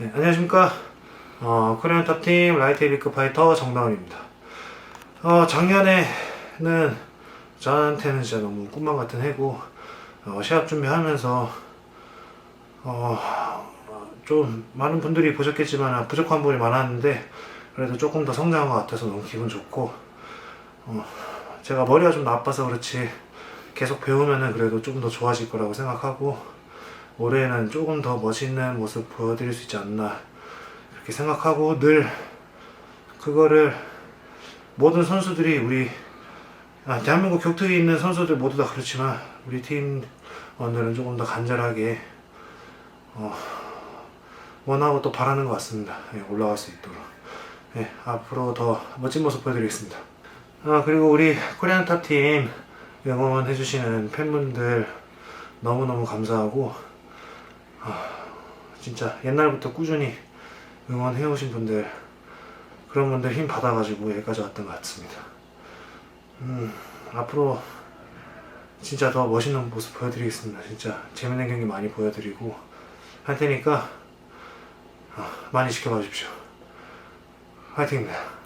네, 안녕하십니까. 어, 코리안 탑팀 라이트 헤비급 파이터 정다운입니다. 어, 작년에는 저한테는 진짜 너무 꿈만 같은 해고, 어, 시합 준비하면서, 어, 좀 많은 분들이 보셨겠지만 부족한 부분이 많았는데, 그래도 조금 더 성장한 것 같아서 너무 기분 좋고, 어, 제가 머리가 좀 나빠서 그렇지, 계속 배우면은 그래도 조금 더 좋아질 거라고 생각하고, 올해는 조금 더 멋있는 모습 보여드릴 수 있지 않나 그렇게 생각하고 늘 그거를 모든 선수들이 우리 아, 대한민국 격투기에 있는 선수들 모두 다 그렇지만 우리 팀원들은 조금 더 간절하게 어, 원하고 또 바라는 것 같습니다. 예, 올라갈 수 있도록 예, 앞으로 더 멋진 모습 보여드리겠습니다. 아, 그리고 우리 코리안 탑팀 응원해주시는 팬분들 너무너무 감사하고 진짜 옛날부터 꾸준히 응원해오신 분들 그런 분들 힘 받아가지고 여기까지 왔던 것 같습니다. 음, 앞으로 진짜 더 멋있는 모습 보여드리겠습니다. 진짜 재밌는 경기 많이 보여드리고 할 테니까 어, 많이 지켜봐 주십시오. 화이팅입니다.